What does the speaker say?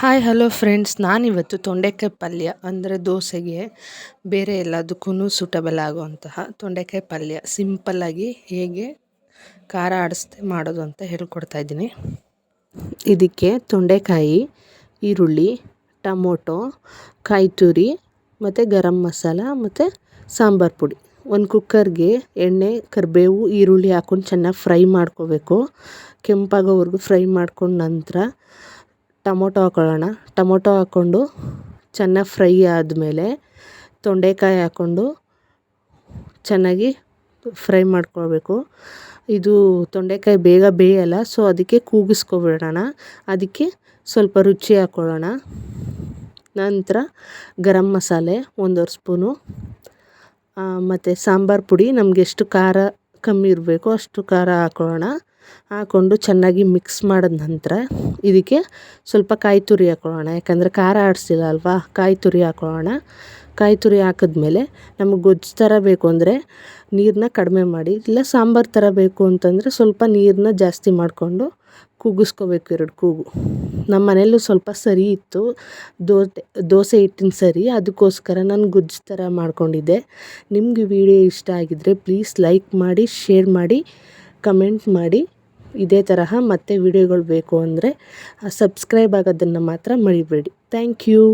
Hi hello friends ನಾನಿವತ್ತು ತೊಂಡೆಕಾಯಿ ಪಲ್ಯ, ಅಂದರೆ ದೋಸೆಗೆ ಬೇರೆ ಎಲ್ಲದಕ್ಕೂ ಸೂಟಬಲ್ ಆಗುವಂತಹ ತೊಂಡೆಕಾಯಿ ಪಲ್ಯ. ಸಿಂಪಲ್ಲಾಗಿ ಹೇಗೆ ಖಾರ ಆಡಿಸ್ದೆ ಮಾಡೋದು ಅಂತ ಹೇಳ್ಕೊಡ್ತಾ ಇದ್ದೀನಿ. ಇದಕ್ಕೆ ತೊಂಡೆಕಾಯಿ, ಈರುಳ್ಳಿ, ಟೊಮೊಟೊ ಕಾಯಿ ತುರಿ ಮತ್ತು ಗರಂ ಮಸಾಲ, ಮತ್ತು ಸಾಂಬಾರು ಪುಡಿ. ಒಂದು ಕುಕ್ಕರ್ಗೆ ಎಣ್ಣೆ, ಕರಿಬೇವು, ಈರುಳ್ಳಿ ಹಾಕ್ಕೊಂಡು ಚೆನ್ನಾಗಿ ಫ್ರೈ ಮಾಡ್ಕೋಬೇಕು. ಕೆಂಪಾಗೋವರೆಗೂ ಫ್ರೈ ಮಾಡ್ಕೊಂಡು ನಂತರ ಟೊಮೊಟೊ ಹಾಕೊಳ್ಳೋಣ. ಟೊಮೊಟೊ ಹಾಕ್ಕೊಂಡು ಚೆನ್ನಾಗಿ ಫ್ರೈ ಆದಮೇಲೆ ತೊಂಡೆಕಾಯಿ ಹಾಕ್ಕೊಂಡು ಚೆನ್ನಾಗಿ ಫ್ರೈ ಮಾಡ್ಕೊಳ್ಬೇಕು. ಇದು ತೊಂಡೆಕಾಯಿ ಬೇಗ ಬೇಯಲ್ಲ, ಸೊ ಅದಕ್ಕೆ ಕೂಗಿಸ್ಕೊಬಿಡೋಣ. ಅದಕ್ಕೆ ಸ್ವಲ್ಪ ರುಚಿ ಹಾಕ್ಕೊಳ್ಳೋಣ ನಂತರ ಗರಂ ಮಸಾಲೆ ಒಂದೂವರೆ ಸ್ಪೂನು ಮತ್ತು ಸಾಂಬಾರು ಪುಡಿ. ನಮಗೆಷ್ಟು ಖಾರ ಕಮ್ಮಿ ಇರಬೇಕು, ಅಷ್ಟು ಖಾರ ಹಾಕೋಣ. ಹಾಕ್ಕೊಂಡು ಚೆನ್ನಾಗಿ ಮಿಕ್ಸ್ ಮಾಡಿದ ನಂತರ ಇದಕ್ಕೆ ಸ್ವಲ್ಪ ಕಾಯಿ ತುರಿ ಹಾಕ್ಕೊಳ್ಳೋಣ ಯಾಕಂದರೆ ಖಾರ ಆಡಿಸಿಲ್ಲ ಅಲ್ವಾ? ಕಾಯಿ ತುರಿ ಹಾಕ್ಕೊಳ್ಳೋಣ ಕಾಯಿ ತುರಿ ಹಾಕಿದ್ಮೇಲೆ ನಮಗೆ ಗೊಜ್ಜು ಥರ ಬೇಕು ಅಂದರೆ ನೀರನ್ನ ಕಡಿಮೆ ಮಾಡಿ, ಇಲ್ಲ ಸಾಂಬಾರು ಥರ ಬೇಕು ಅಂತಂದರೆ ಸ್ವಲ್ಪ ನೀರನ್ನ ಜಾಸ್ತಿ ಮಾಡಿಕೊಂಡು ಕೂಗಿಸ್ಕೋಬೇಕು ಎರಡು ಕೂಗು. ನಮ್ಮ ಮನೆಯಲ್ಲೂ ಸ್ವಲ್ಪ ಸರಿ ಇತ್ತು. ದೋಸೆ ದೋಸೆ ಹಿಟ್ಟಿನ ಸರಿ. ಅದಕ್ಕೋಸ್ಕರ ನಾನು ಗುಜ್ಜು ಥರ ಮಾಡಿಕೊಂಡಿದ್ದೆ. ನಿಮಗೆ ವಿಡಿಯೋ ಇಷ್ಟ ಆಗಿದ್ದರೆ ಪ್ಲೀಸ್ ಲೈಕ್ ಮಾಡಿ, ಶೇರ್ ಮಾಡಿ, ಕಮೆಂಟ್ ಮಾಡಿ. ಇದೇ ತರಹ ಮತ್ತೆ ವಿಡಿಯೋಗಳು ಬೇಕು ಅಂದರೆ ಸಬ್ಸ್ಕ್ರೈಬ್ ಆಗೋದನ್ನು ಮಾತ್ರ ಮರಿಬೇಡಿ. Thank you.